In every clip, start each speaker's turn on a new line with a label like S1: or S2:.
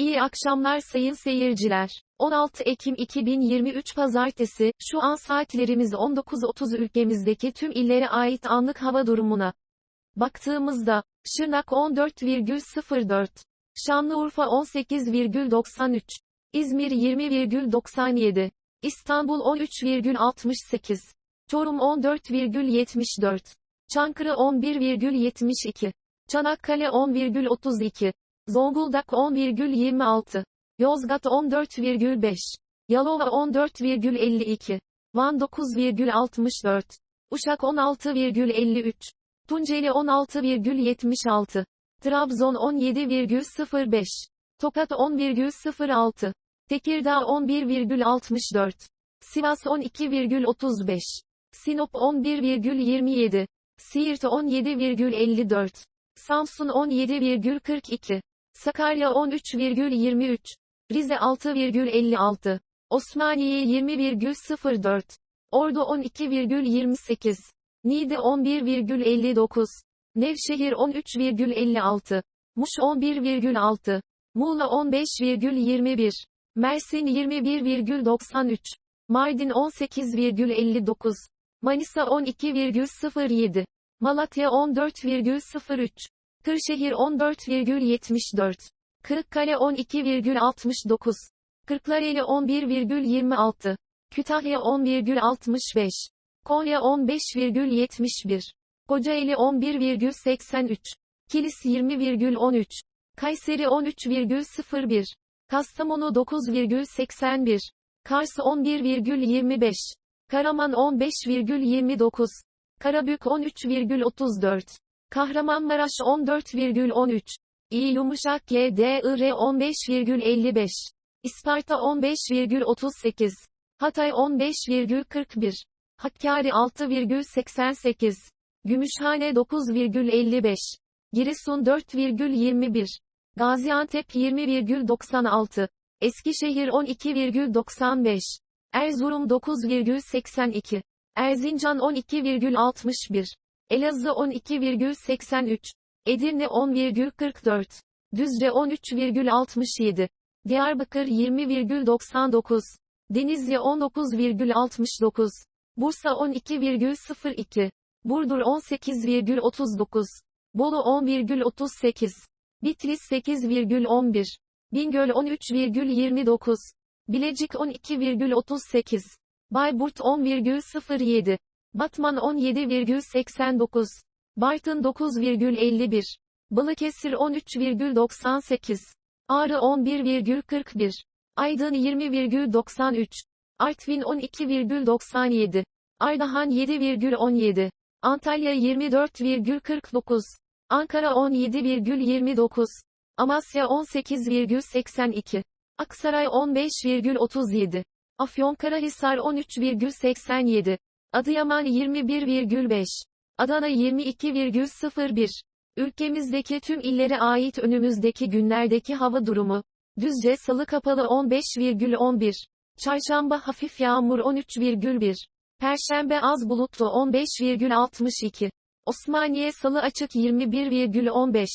S1: İyi akşamlar sayın seyirciler. 16 Ekim 2023 Pazartesi, şu an saatlerimiz 19.30 ülkemizdeki tüm illere ait anlık hava durumuna. Baktığımızda, Şırnak 14,04, Şanlıurfa 18,93, İzmir 20,97, İstanbul 13,68, Çorum 14,74, Çankırı 11,72, Çanakkale 10,32, Zonguldak 10,26, Yozgat 14,5, Yalova 14,52, Van 9,64, Uşak 16,53, Tunceli 16,76, Trabzon 17,05, Tokat 10,06, Tekirdağ 11,64, Sivas 12,35, Sinop 11,27, Siirt 17,54, Samsun 17,42, Sakarya 13,23, Rize 6,56, Osmaniye 20,04, Ordu 12,28, Niğde 11,59, Nevşehir 13,56, Muş 11,6, Muğla 15,21, Mersin 21,93, Mardin 18,59, Manisa 12,07, Malatya 14,03, Kırşehir 14,74, Kırıkkale 12,69, Kırklareli 11,26, Kütahya 10,65, Konya 15,71, Kocaeli 11,83, Kilis 20,13, Kayseri 13,01, Kastamonu 9,81, Kars 11,25, Karaman 15,29, Karabük 13,34, Kahramanmaraş 14,13, İyi Yumuşak GDIR 15,55, İsparta 15,38, Hatay 15,41, Hakkari 6,88, Gümüşhane 9,55, Giresun 4,21, Gaziantep 20,96, Eskişehir 12,95, Erzurum 9,82, Erzincan 12,61, Elazığ 12,83, Edirne 10,44, Düzce 13,67, Diyarbakır 20,99, Denizli 19,69, Bursa 12,02, Burdur 18,39, Bolu 10,38, Bitlis 8,11, Bingöl 13,29, Bilecik 12,38, Bayburt 10,07, Batman 17,89, Bartın 9,51, Balıkesir 13,98, Ağrı 11,41, Aydın 20,93, Artvin 12,97, Ardahan 7,17, Antalya 24,49, Ankara 17,29, Amasya 18,82, Aksaray 15,37, Afyonkarahisar 13,87, Adıyaman 21,5, Adana 22,01. Ülkemizdeki tüm illere ait önümüzdeki günlerdeki hava durumu. Düzce salı kapalı 15,11. Çarşamba hafif yağmur 13,1. Perşembe az bulutlu 15,62. Osmaniye salı açık 21,15.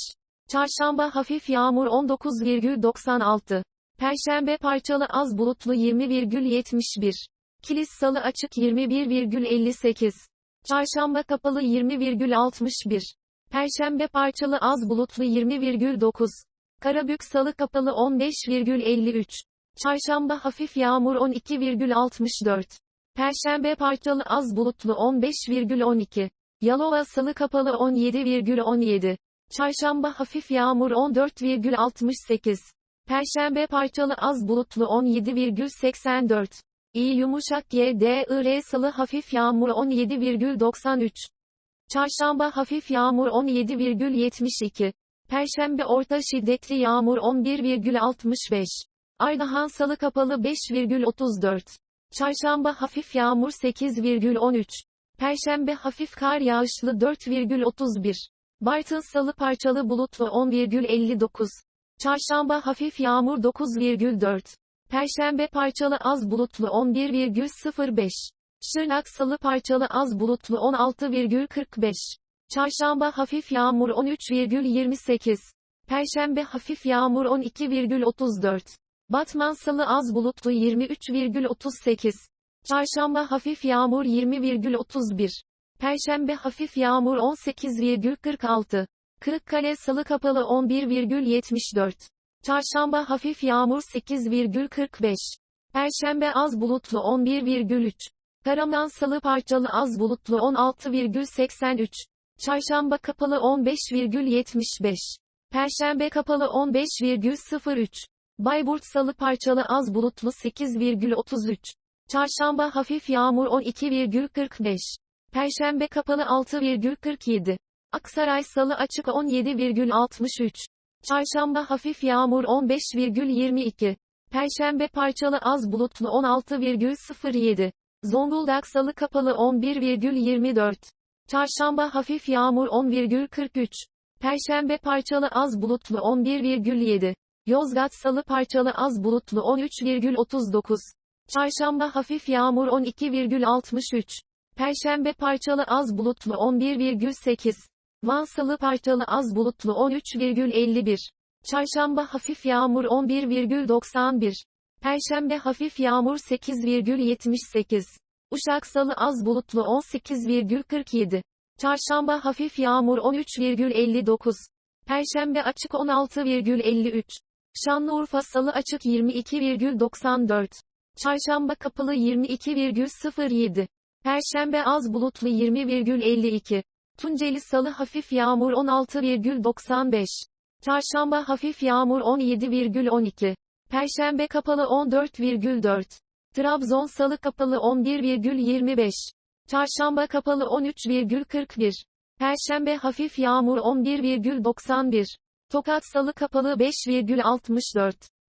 S1: Çarşamba hafif yağmur 19,96. Perşembe parçalı az bulutlu 20,71. Kilis salı açık 21,58. Çarşamba kapalı 20,61. Perşembe parçalı az bulutlu 20,9. Karabük salı kapalı 15,53. Çarşamba hafif yağmur 12,64. Perşembe parçalı az bulutlu 15,12. Yalova salı kapalı 17,17. Çarşamba hafif yağmur 14,68. Perşembe parçalı az bulutlu 17,84. İyi yumuşak GDIR salı hafif yağmur 17,93. Çarşamba hafif yağmur 17,72. Perşembe orta şiddetli yağmur 11,65. Ardahan salı kapalı 5,34. Çarşamba hafif yağmur 8,13. Perşembe hafif kar yağışlı 4,31. Bartın salı parçalı bulutlu 10,59. Çarşamba hafif yağmur 9,4. Perşembe parçalı az bulutlu 11,05. Şırnak salı parçalı az bulutlu 16,45. Çarşamba hafif yağmur 13,28. Perşembe hafif yağmur 12,34. Batman salı az bulutlu 23,38. Çarşamba hafif yağmur 20,31. Perşembe hafif yağmur 18,46. Kırıkkale salı kapalı 11,74. Çarşamba hafif yağmur 8,45. Perşembe az bulutlu 11,3. Karaman salı parçalı az bulutlu 16,83. Çarşamba kapalı 15,75. Perşembe kapalı 15,03. Bayburt salı parçalı az bulutlu 8,33. Çarşamba hafif yağmur 12,45. Perşembe kapalı 6,47. Aksaray salı açık 17,63. Çarşamba hafif yağmur 15,22. Perşembe parçalı az bulutlu 16,07. Zonguldak salı kapalı 11,24. Çarşamba hafif yağmur 10,43. Perşembe parçalı az bulutlu 11,7. Yozgat salı parçalı az bulutlu 13,39. Çarşamba hafif yağmur 12,63. Perşembe parçalı az bulutlu 11,8. Van salı parçalı az bulutlu 13,51. Çarşamba hafif yağmur 11,91. Perşembe hafif yağmur 8,78. Uşak salı az bulutlu 18,47. Çarşamba hafif yağmur 13,59. Perşembe açık 16,53. Şanlıurfa salı açık 22,94. Çarşamba kapalı 22,07. Perşembe az bulutlu 20,52. Tunceli salı hafif yağmur 16,95. Çarşamba hafif yağmur 17,12. Perşembe kapalı 14,4. Trabzon salı kapalı 11,25. Çarşamba kapalı 13,41. Perşembe hafif yağmur 11,91. Tokat salı kapalı 5,64.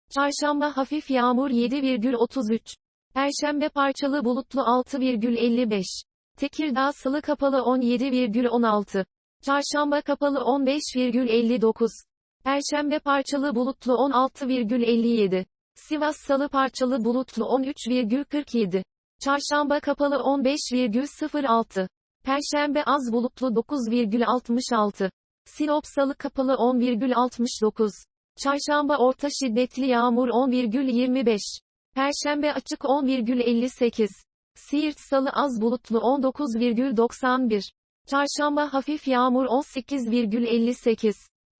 S1: Çarşamba hafif yağmur 7,33. Perşembe parçalı bulutlu 6,55. Tekirdağ salı kapalı 17,16. Çarşamba kapalı 15,59. Perşembe parçalı bulutlu 16,57. Sivas salı parçalı bulutlu 13,47. Çarşamba kapalı 15,06. Perşembe az bulutlu 9,66. Sinop salı kapalı 10,69. Çarşamba orta şiddetli yağmur 10,25. Perşembe açık 10,58. Siirt salı az bulutlu 19,91. Çarşamba hafif yağmur 18,58.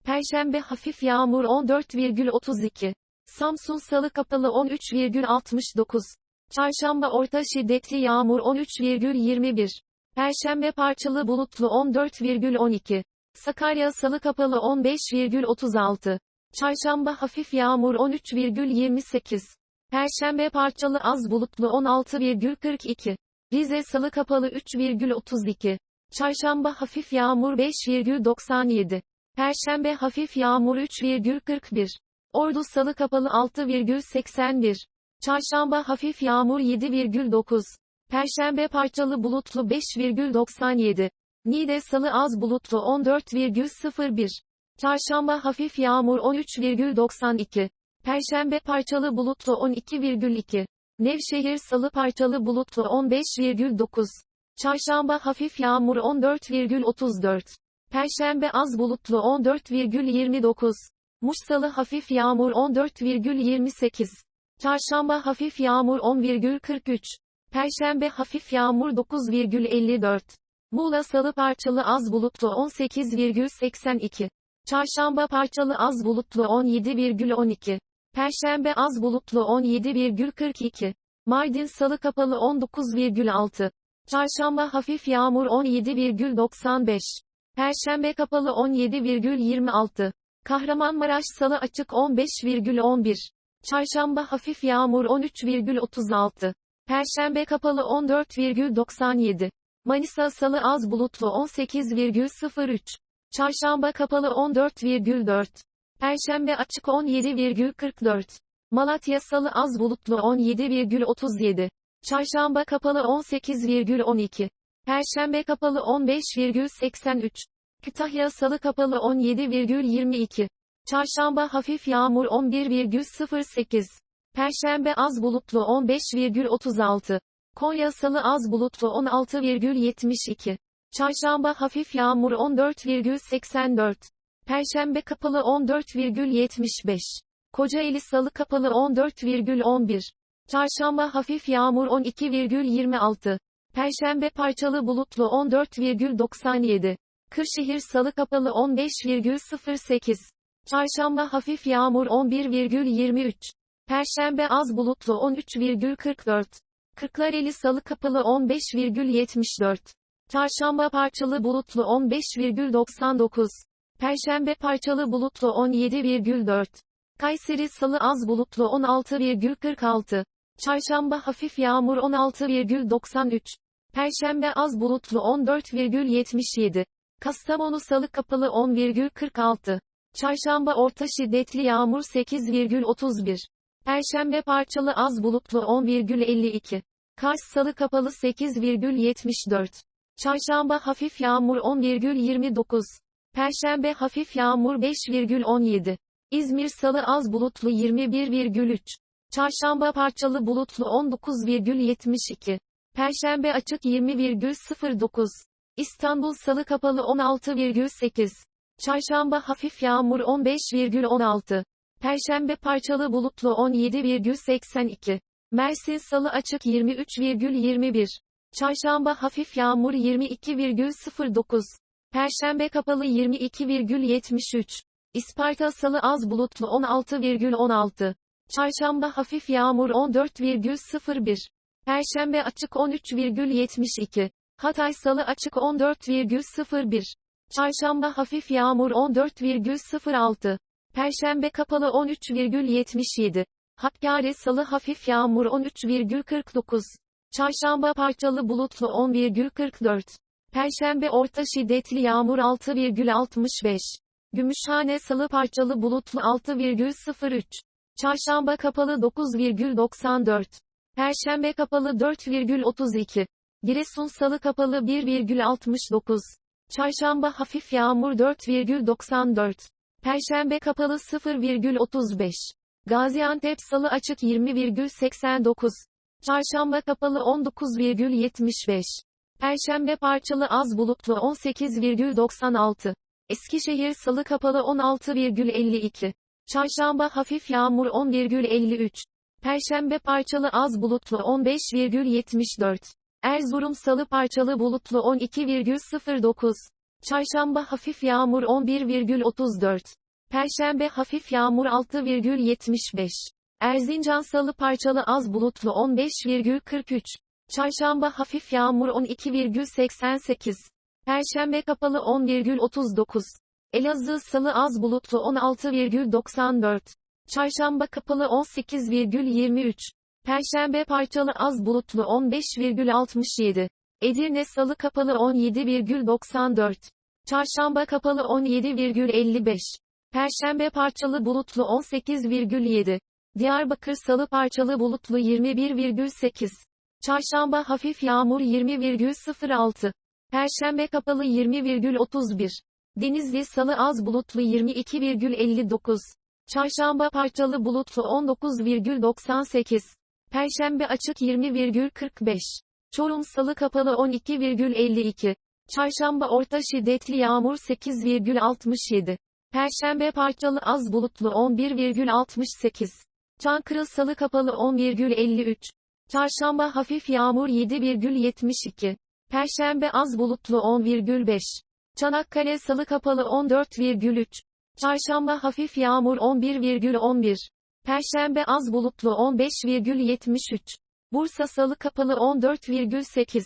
S1: Perşembe hafif yağmur 14,32. Samsun salı kapalı 13,69. Çarşamba orta şiddetli yağmur 13,21. Perşembe parçalı bulutlu 14,12. Sakarya salı kapalı 15,36. Çarşamba hafif yağmur 13,28. Perşembe parçalı az bulutlu 16,42. Rize salı kapalı 3,32. Çarşamba hafif yağmur 5,97. Perşembe hafif yağmur 3,41. Ordu salı kapalı 6,81. Çarşamba hafif yağmur 7,9. Perşembe parçalı bulutlu 5,97. Niğde salı az bulutlu 14,01. Çarşamba hafif yağmur 13,92. Perşembe parçalı bulutlu 12,2. Nevşehir salı parçalı bulutlu 15,9. Çarşamba hafif yağmur 14,34. Perşembe az bulutlu 14,29. Muş salı hafif yağmur 14,28. Çarşamba hafif yağmur 10,43. Perşembe hafif yağmur 9,54. Muğla salı parçalı az bulutlu 18,82. Çarşamba parçalı az bulutlu 17,12. Perşembe az bulutlu 17,42. Mardin salı kapalı 19,6. Çarşamba hafif yağmur 17,95. Perşembe kapalı 17,26. Kahramanmaraş salı açık 15,11. Çarşamba hafif yağmur 13,36. Perşembe kapalı 14,97. Manisa salı az bulutlu 18,03. Çarşamba kapalı 14,4. Perşembe açık 17,44. Malatya salı az bulutlu 17,37. Çarşamba kapalı 18,12. Perşembe kapalı 15,83. Kütahya salı kapalı 17,22. Çarşamba hafif yağmur 11,08. Perşembe az bulutlu 15,36. Konya salı az bulutlu 16,72. Çarşamba hafif yağmur 14,84. Perşembe kapalı 14,75. Kocaeli Salı kapalı 14,11. Çarşamba hafif yağmur 12,26. Perşembe parçalı bulutlu 14,97. Kırşehir Salı kapalı 15,08. Çarşamba hafif yağmur 11,23. Perşembe az bulutlu 13,44. Kırklareli Salı kapalı 15,74. Çarşamba parçalı bulutlu 15,99. Perşembe parçalı bulutlu 17,4. Kayseri Salı az bulutlu 16,46. Çarşamba hafif yağmur 16,93. Perşembe az bulutlu 14,77. Kastamonu Salı kapalı 10,46. Çarşamba orta şiddetli yağmur 8,31. Perşembe parçalı az bulutlu 10,52. Kars Salı kapalı 8,74. Çarşamba hafif yağmur 10,29. Perşembe hafif yağmur 5,17. İzmir Salı az bulutlu 21,3. Çarşamba parçalı bulutlu 19,72. Perşembe açık 20,09. İstanbul Salı kapalı 16,8. Çarşamba hafif yağmur 15,16. Perşembe parçalı bulutlu 17,82. Mersin Salı açık 23,21. Çarşamba hafif yağmur 22,09. Perşembe kapalı 22,73. İsparta Salı az bulutlu 16,16. Çarşamba hafif yağmur 14,01. Perşembe açık 13,72. Hatay Salı açık 14,01. Çarşamba hafif yağmur 14,06. Perşembe kapalı 13,77. Hakkari Salı hafif yağmur 13,49. Çarşamba parçalı bulutlu 10,44. Perşembe orta şiddetli yağmur 6,65. Gümüşhane Salı parçalı bulutlu 6,03. Çarşamba kapalı 9,94. Perşembe kapalı 4,32. Giresun Salı kapalı 1,69. Çarşamba hafif yağmur 4,94. Perşembe kapalı 0,35. Gaziantep Salı açık 20,89. Çarşamba kapalı 19,75. Perşembe parçalı az bulutlu 18,96. Eskişehir Salı kapalı 16,52. Çarşamba hafif yağmur 11,53. Perşembe parçalı az bulutlu 15,74. Erzurum Salı parçalı bulutlu 12,09. Çarşamba hafif yağmur 11,34. Perşembe hafif yağmur 6,75. Erzincan Salı parçalı az bulutlu 15,43. Çarşamba hafif yağmur 12,88. Perşembe kapalı 10,39. Elazığ Salı az bulutlu 16,94. Çarşamba kapalı 18,23. Perşembe parçalı az bulutlu 15,67. Edirne Salı kapalı 17,94. Çarşamba kapalı 17,55. Perşembe parçalı bulutlu 18,7. Diyarbakır Salı parçalı bulutlu 21,8. Çarşamba hafif yağmur 20,06. Perşembe kapalı 20,31. Denizli Salı az bulutlu 22,59. Çarşamba parçalı bulutlu 19,98. Perşembe açık 20,45. Çorum Salı kapalı 12,52. Çarşamba orta şiddetli yağmur 8,67. Perşembe parçalı az bulutlu 11,68. Çankırı Salı kapalı 10,53. Çarşamba hafif yağmur 7,72. Perşembe az bulutlu 10,5. Çanakkale Salı kapalı 14,3. Çarşamba hafif yağmur 11,11. Perşembe az bulutlu 15,73. Bursa Salı kapalı 14,8.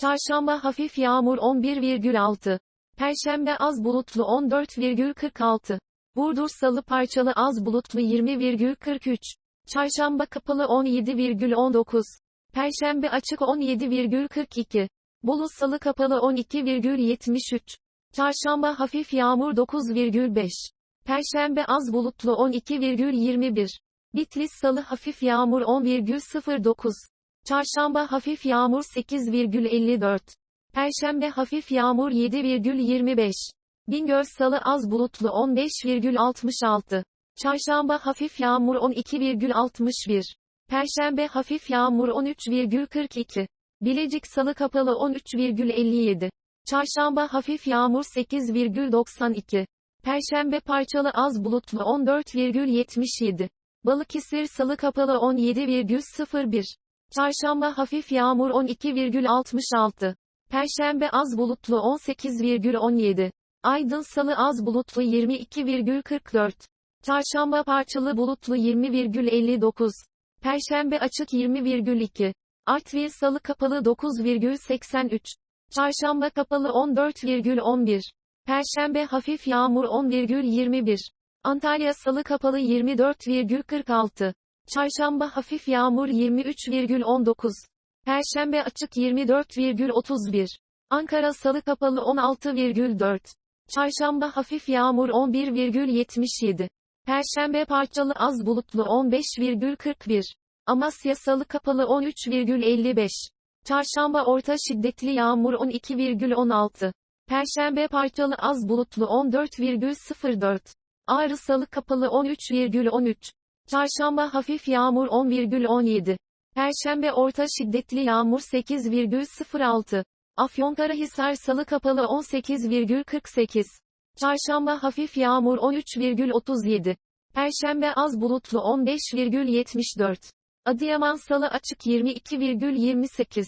S1: Çarşamba hafif yağmur 11,6. Perşembe az bulutlu 14,46. Burdur Salı parçalı az bulutlu 20,43. Çarşamba kapalı 17,19. Perşembe açık 17,42. Bolu Salı kapalı 12,73. Çarşamba hafif yağmur 9,5. Perşembe az bulutlu 12,21. Bitlis Salı hafif yağmur 10,09. Çarşamba hafif yağmur 8,54. Perşembe hafif yağmur 7,25. Bingöl Salı az bulutlu 15,66. Çarşamba hafif yağmur 12,61. Perşembe hafif yağmur 13,42. Bilecik Salı kapalı 13,57. Çarşamba hafif yağmur 8,92. Perşembe parçalı az bulutlu 14,77. Balıkesir salı kapalı 17,01. Çarşamba hafif yağmur 12,66. Perşembe az bulutlu 18,17. Aydın salı az bulutlu 22,44. Çarşamba parçalı bulutlu 20,59. Perşembe açık 20,2. Artvin salı kapalı 9,83. Çarşamba kapalı 14,11. Perşembe hafif yağmur 10,21. Antalya salı kapalı 24,46. Çarşamba hafif yağmur 23,19. Perşembe açık 24,31. Ankara salı kapalı 16,4. Çarşamba hafif yağmur 11,77. Perşembe parçalı az bulutlu 15,41. Amasya salı kapalı 13,55. Çarşamba orta şiddetli yağmur 12,16. Perşembe parçalı az bulutlu 14,04. Ağrı salı kapalı 13,13. Çarşamba hafif yağmur 10,17. Perşembe orta şiddetli yağmur 8,06. Afyonkarahisar salı kapalı 18,48. Çarşamba hafif yağmur 13,37. Perşembe az bulutlu 15,74. Adıyaman salı açık 22,28.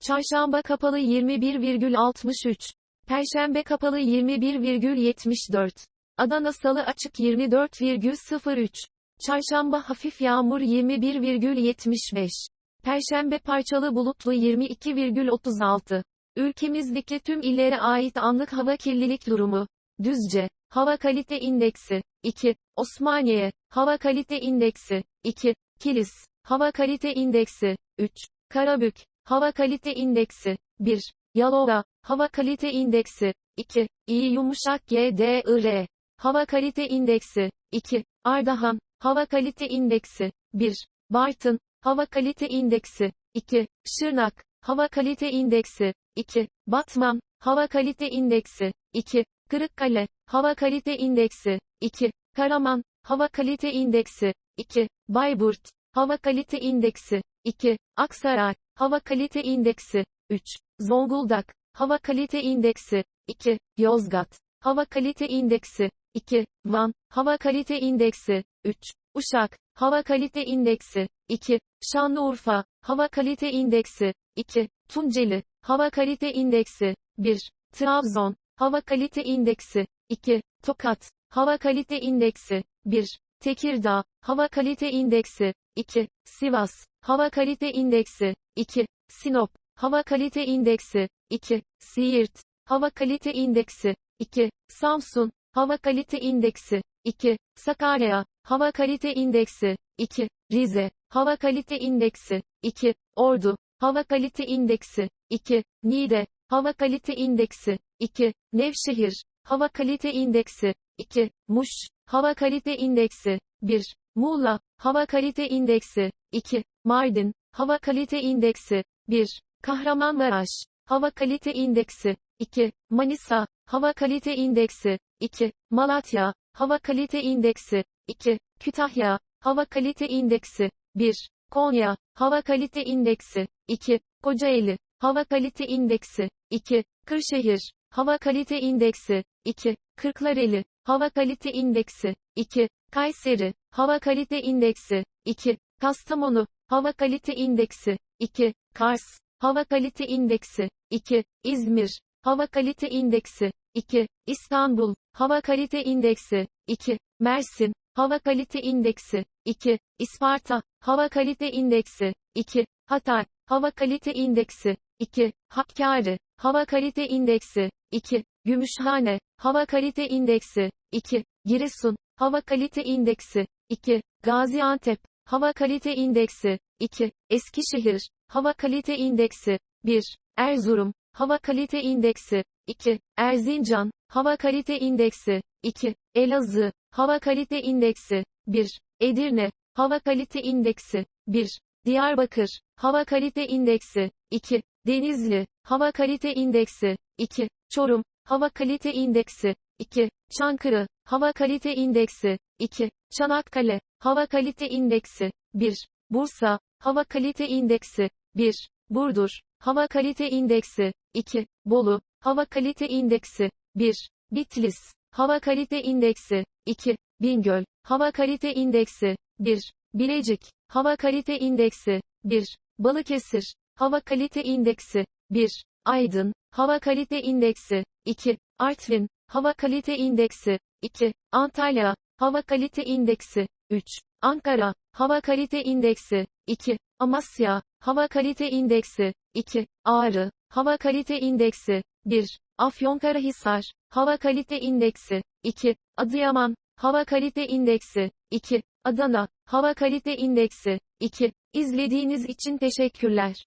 S1: Çarşamba kapalı 21,63. Perşembe kapalı 21,74. Adana salı açık 24,03. Çarşamba hafif yağmur 21,75. Perşembe parçalı bulutlu 22,36. Ülkemizdeki tüm illere ait anlık hava kirlilik durumu. Düzce, hava kalite indeksi, 2. Osmaniye, hava kalite indeksi, 2. Kilis, hava kalite indeksi, 3. Karabük, hava kalite indeksi, 1. Yalova, hava kalite indeksi, 2. İyi yumuşak GDIR, hava kalite indeksi, 2. Ardahan, hava kalite indeksi, 1. Bartın, hava kalite indeksi, 2. Şırnak, hava kalite indeksi, 2. Batman, hava kalite indeksi, 2. Kırıkkale, hava kalite indeksi, 2. Karaman, hava kalite indeksi, 2. Bayburt, hava kalite indeksi, 2. Aksaray, hava kalite indeksi, 3. Zonguldak, hava kalite indeksi, 2. Yozgat, hava kalite indeksi, 2. Van, hava kalite indeksi, 3. Uşak, hava kalite indeksi, 2. Şanlıurfa, hava kalite indeksi, 2. Tunceli, hava kalite indeksi, 1. Trabzon, hava kalite indeksi, 2. Tokat, hava kalite indeksi, 1. Tekirdağ, hava kalite indeksi, 2. Sivas, hava kalite indeksi, 2. Sinop, hava kalite indeksi, 2. Siirt, hava kalite indeksi, 2. Samsun, hava kalite indeksi, 2. Sakarya, hava kalite indeksi, 2. Rize, hava kalite indeksi, 2. Ordu, hava kalite indeksi, 2. Niğde, hava kalite indeksi, 2. Nevşehir, hava kalite indeksi, 2. Muş, hava kalite indeksi, 1. Muğla, hava kalite indeksi, 2. Mardin, hava kalite indeksi, 1. Kahramanmaraş, hava kalite indeksi, 2. Manisa, hava kalite indeksi, 2. Malatya, hava kalite indeksi, 2. Kütahya, hava kalite indeksi, 1. Konya, hava kalite indeksi, 2. Kocaeli, hava kalite indeksi, 2. Kırşehir, hava kalite indeksi, 2. Kırklareli, hava kalite indeksi, 2. Kayseri, hava kalite indeksi, 2. Kastamonu, hava kalite indeksi, 2. Kars, hava kalite indeksi, 2. İzmir, hava kalite indeksi, 2. İstanbul, hava kalite indeksi, 2. Mersin, hava kalite indeksi, 2. İsparta, hava kalite indeksi, 2. Hatay, hava kalite indeksi, 2. Hakkari, hava kalite indeksi, 2. Gümüşhane, hava kalite indeksi, 2. Giresun, hava kalite indeksi, 2. Gaziantep, hava kalite indeksi, 2. Eskişehir, hava kalite indeksi, 1. Erzurum, hava kalite indeksi, 2. Erzincan, hava kalite indeksi, 2. Elazığ, hava kalite indeksi, 1. Edirne, hava kalite indeksi, 1. Diyarbakır, hava kalite indeksi, 2. Denizli, hava kalite indeksi, 2. Çorum, hava kalite indeksi, 2. Çankırı, hava kalite indeksi, 2. Çanakkale, hava kalite indeksi, 1. Bursa, hava kalite indeksi, 1. Burdur, hava kalite indeksi, 2. Bolu, hava kalite indeksi, 1. Bitlis, Hava Kalite İndeksi 2. Bingöl Hava Kalite İndeksi 1. Bilecik Hava Kalite İndeksi 1. Balıkesir Hava Kalite İndeksi 1. Aydın Hava Kalite İndeksi 2. Artvin Hava Kalite İndeksi 2. Antalya Hava Kalite İndeksi 3. Ankara Hava Kalite İndeksi 2. Amasya Hava Kalite İndeksi 2. Ağrı Hava Kalite İndeksi 1. Afyonkarahisar Hava Kalite İndeksi 2. Adıyaman Hava Kalite İndeksi 2. Adana Hava Kalite İndeksi 2. İzlediğiniz için teşekkürler.